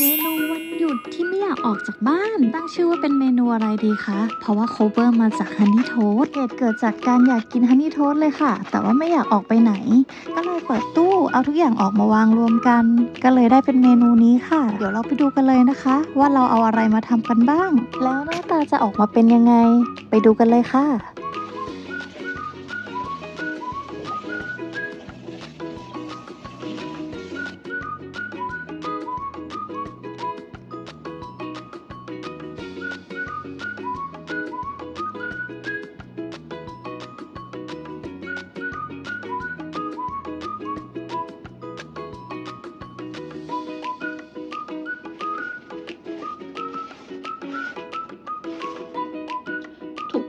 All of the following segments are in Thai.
เมนูวันหยุดที่ไม่อยากออกจากบ้าน ตั้งชื่อว่าเป็นเมนูอะไรดีคะ เพราะว่าโคเวอร์มาจากฮันนี่โทสเหตุเกิดจากการอยากกินฮันนี่โทสเลยค่ะ แต่ว่าไม่อยากออกไปไหน ก็เลยเปิดตู้เอาทุกอย่างออกมาวางรวมกัน ก็เลยได้เป็นเมนูนี้ค่ะ เดี๋ยวเราไปดูกันเลยนะคะ ว่าเราเอาอะไรมาทำกันบ้าง แล้วหน้าตาจะออกมาเป็นยังไง ไปดูกันเลยค่ะ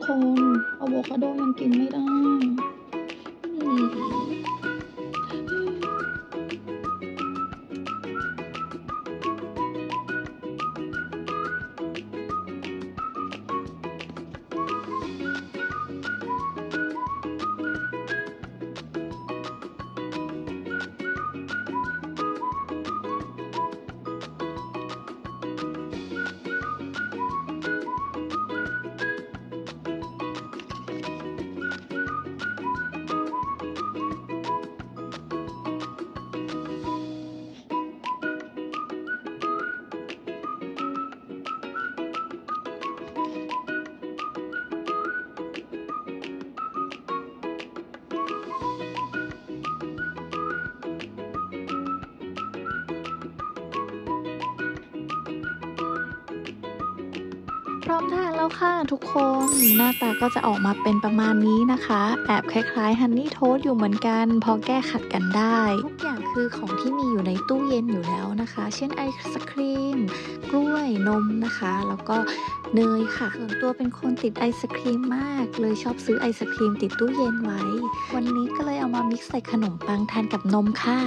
คนอะโวคาโดยังกินไม่ได้ ร้อมทานแล้วค่ะทุกคน หน้าตาก็จะออกมาเป็นประมาณนี้นะคะ แอบคล้ายๆฮันนี่โทสอยู่เหมือนกัน พอแก้ขัดกันได้ ทุกอย่างคือของที่มีอยู่ในตู้เย็นอยู่แล้วนะคะ เช่นไอศครีม กล้วยนมนะคะ แล้วก็เนยค่ะส่วนตัวเป็นคนติดไอศครีมมาก เลยชอบซื้อไอศครีมติดตู้เย็นไว้ วันนี้ก็เลยเอามามิกซ์ใส่ขนมปังทานกับนมค่ะ